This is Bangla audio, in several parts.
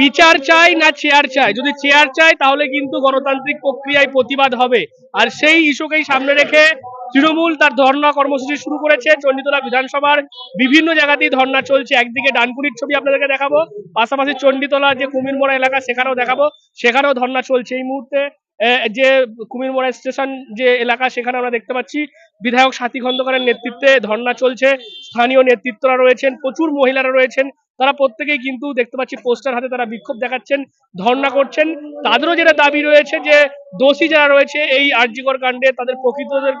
বিচার চাই না চেয়ার চাই? যদি চেয়ার চাই, তাহলে কিন্তু গণতান্ত্রিক প্রক্রিয়ায় প্রতিবাদ হবে। আর সেই ইস্যুকেই সামনে রেখে তৃণমূল তার ধর্ণা কর্মসূচি শুরু করেছে। চণ্ডীতলা বিধানসভার বিভিন্ন জায়গাতেই ধর্ণা চলছে। একদিকে ডানকুনির ছবি আপনাদেরকে দেখাবো, পাশাপাশি চণ্ডীতলা যে কুমিরমোড়া এলাকা, সেখানেও দেখাবো। সেখানেও ধর্ণা চলছে। এই মুহূর্তে যে কুমিরমোড়া স্টেশন যে এলাকা, সেখানে আমরা দেখতে পাচ্ছি বিধায়ক সাথী খন্দকারের নেতৃত্বে ধর্ণা চলছে। স্থানীয় নেতৃত্বরা রয়েছেন, প্রচুর মহিলারা রয়েছেন। তারা প্রত্যেকেই কিন্তু দেখতে পাচ্ছি পোস্টার হাতে তারা বিক্ষোভ দেখাচ্ছেন, ধর্ণা করছেন। তাদেরও যেটা দাবি রয়েছে যে দোষী যারা রয়েছে এই আর্যিকর কাণ্ডে তাদের প্রকৃতদের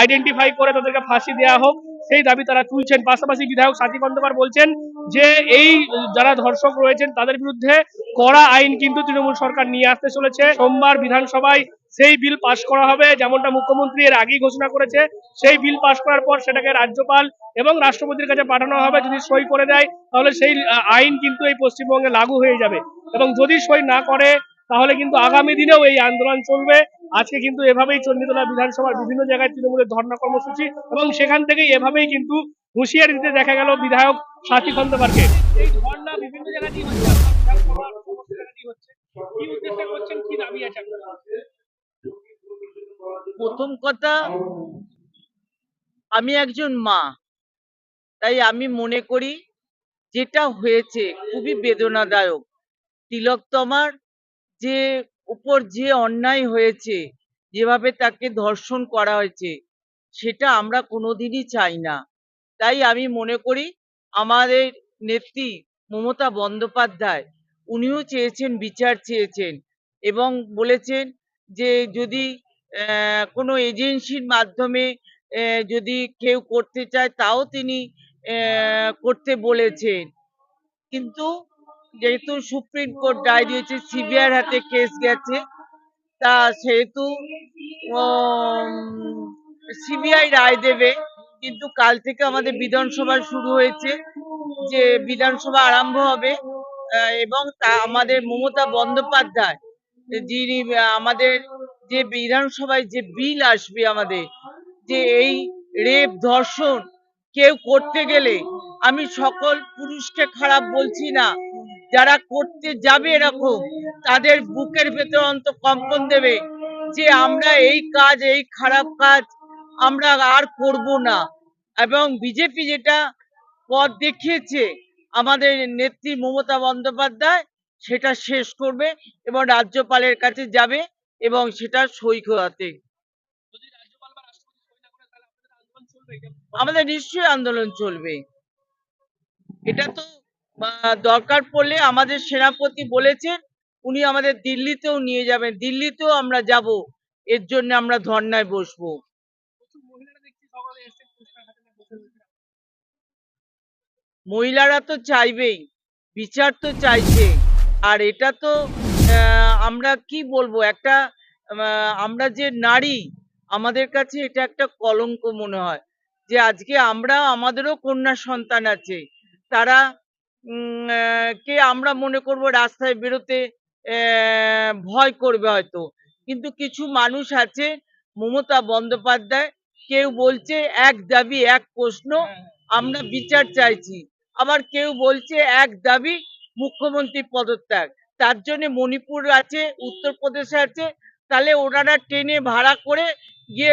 আইডেন্টিফাই করে তাদেরকে ফাঁসি দেওয়া হোক, সেই দাবি তারা তুলছেন। পাশাপাশি বিধায়ক সাথী খন্দকার বলছেন যে এই যারা ধর্ষক রয়েছেন তাদের বিরুদ্ধে কড়া আইন কিন্তু তৃণমূল সরকার নিয়ে আসতে চলেছে। সোমবার বিধানসভায় সেই বিল পাশ করা হবে, যেমনটা মুখ্যমন্ত্রী এর আগেই ঘোষণা করেছে, সেই বিল পাশ করার পর সেটাকে রাজ্যপাল এবং রাষ্ট্রপতির কাছে পাঠানো হবে, যদি সই করে দেয়, তাহলে সেই আইন কিন্তু এই পশ্চিমবঙ্গে লাগু হয়ে যাবে। এবং যদি সই না করে, তাহলে কিন্তু আগামী দিনেও এই আন্দোলন চলবে। আজকে কিন্তু এভাবেই চণ্ডীতলা বিধানসভার বিভিন্ন জায়গায় তৃণমূলের ধর্ণা কর্মসূচি, এবং সেখান থেকেই এভাবেই কিন্তু হুঁশিয়ারি দিতে দেখা গেল বিধায়ক সাথী খন্দকারকে। এই ধর্ণা বিভিন্ন জায়গাতেই হচ্ছে কি উদ্দেশ্যে করছেন, কি দাবি আছে প্রথম কথা, আমি একজন মা। তাই আমি মনে করি যেটা হয়েছে খুবই বেদনাদায়ক। তিলকতমার যে উপর যে অন্যায় হয়েছে, যেভাবে তাকে ধর্ষণ করা হয়েছে, সেটা আমরা কোনোদিনই চাই না। তাই আমি মনে করি আমাদের নেত্রী মমতা বন্দ্যোপাধ্যায়, উনিও চেয়েছেন, বিচার চেয়েছেন এবং বলেছেন যে যদি কোনো এজেন্সির মাধ্যমে যদি কেউ করতে চায়, তাও তিনি করতে বলেছেন। কিন্তু যেহেতু সুপ্রিম কোর্ট রায় দিয়েছে সিবিআর হাতে কেস গেছে, তা সেহেতু সিবিআই রায় দেবে। কিন্তু কাল থেকে আমাদের বিধানসভা শুরু হয়েছে, যে বিধানসভা আরম্ভ হবে এবং তা আমাদের মমতা বন্দ্যোপাধ্যায় যিনি আমাদের যে বিধানসভায় যে বিল আসবে আমাদের, যে এই রেপ ধর্ষণ কেউ করতে গেলে আমি সকল পুরুষকে খারাপ বলছি না। যারা করতে যাবে এরকম, তাদের বুকের ভেতর অন্ত কম্পন দেবে যে আমরা এই কাজ, এই খারাপ কাজ আমরা আর করব না। এবং বিজেপি যেটা পথ দেখিয়েছে, আমাদের নেত্রী মমতা বন্দ্যোপাধ্যায় সেটা শেষ করবে এবং রাজ্যপালের কাছে যাবে এবং সেটা সই করাতে। আমাদের নিশ্চয়ই আন্দোলন চলবে। এটা তো দরকার পড়লে আমাদের সেনাপতি বলেছেন উনি আমাদের দিল্লিতেও নিয়ে যাবেন। দিল্লিতেও আমরা যাব এর জন্য আমরা ধর্নায় বসবো। মহিলারা তো চাইবেই বিচার তো চাইছে আর এটা তো আমরা কি বলব? একটা আমরা যে নারী, আমাদের কাছে এটা একটা কলঙ্ক মনে হয়। যে আজকে আমরা, আমাদেরও কন্যা সন্তান আছে। তারা কে আমরা মনে করব রাস্তায় বেরোতে ভয় করবে হয়তো। কিন্তু কিছু মানুষ আছে, মমতা বন্দ্যোপাধ্যায়, কেউ বলছে এক দাবি, এক প্রশ্ন, আমরা বিচার চাইছি। আবার কেউ বলছে এক দাবি মুখ্যমন্ত্রী পদত্যাগ। তার জন্য মণিপুর আছে, উত্তরপ্রদেশে আছে। তাহলে ওনারা ট্রেনে ভাড়া করে গিয়ে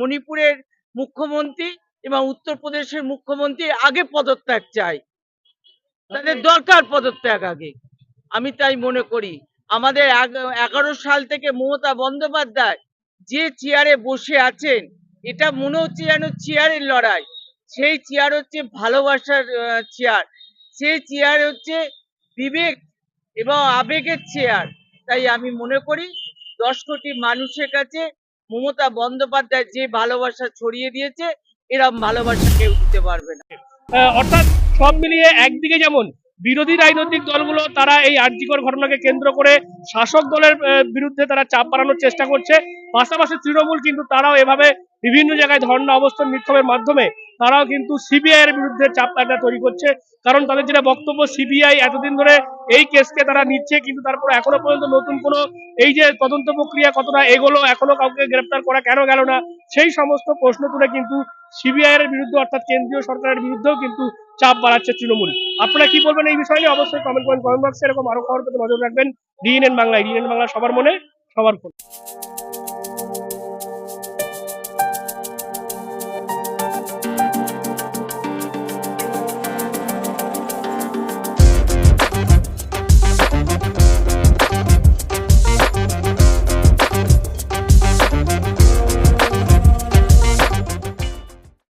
মণিপুরের মুখ্যমন্ত্রী এবং উত্তরপ্রদেশের মুখ্যমন্ত্রী আগে পদত্যাগ চাই তাদের দরকার পদত্যাগ আগে। আমি তাই মনে করি। আমাদের এগারো সাল থেকে মমতা বন্দ্যোপাধ্যায় যে চেয়ারে বসে আছেন, এটা মনে হচ্ছে যেন চেয়ারের লড়াই। সেই চেয়ার হচ্ছে ভালোবাসার চেয়ার। সেই চেয়ার হচ্ছে বিবেক এবং আবেগের চেয়ার তাই আমি মনে করি দশ কোটি মানুষের কাছে মমতা বন্দ্যোপাধ্যায় যে ভালোবাসা ছড়িয়ে দিয়েছে এরকম ভালোবাসা কেউ দিতে পারবে না। অর্থাৎ সব মিলিয়ে একদিকে যেমন বিরোধী রাজনৈতিক দলগুলো তারা এই আর্যিকর ঘটনাকে কেন্দ্র করে শাসক দলের বিরুদ্ধে তারা চাপ বাড়ানোর চেষ্টা করছে, পাশাপাশি তৃণমূল কিন্তু তারাও এভাবে বিভিন্ন জায়গায় ধর্ণা অবস্থান বিক্ষোভের মাধ্যমে তারাও কিন্তু সিবিআই এর বিরুদ্ধে চাপ একটা তৈরি করছে। কারণ তাদের যেটা বক্তব্য সিবিআই এতদিন ধরে এই কেসকে তারা নিচ্ছে, কিন্তু তারপর এখনও পর্যন্ত নতুন কোনো এই যে তদন্ত প্রক্রিয়া কতটা এগোলো, এখনও কাউকে গ্রেপ্তার করা কেন গেল না, সেই সমস্ত প্রশ্ন তুলে কিন্তু সিবিআই এর বিরুদ্ধে অর্থাৎ কেন্দ্রীয় সরকারের বিরুদ্ধেও কিন্তু চাপ বাড়াচ্ছে তৃণমূল। আপনারা কি বলবেন এই বিষয়ে অবশ্যই কমেন্ট করেন কমেন্ট বক্সে এরকম আরও খবর পেতে নজর রাখবেন। ডিএনএন বাংলায় ডিএনএন বাংলা সবার মনে, সবার ফোন।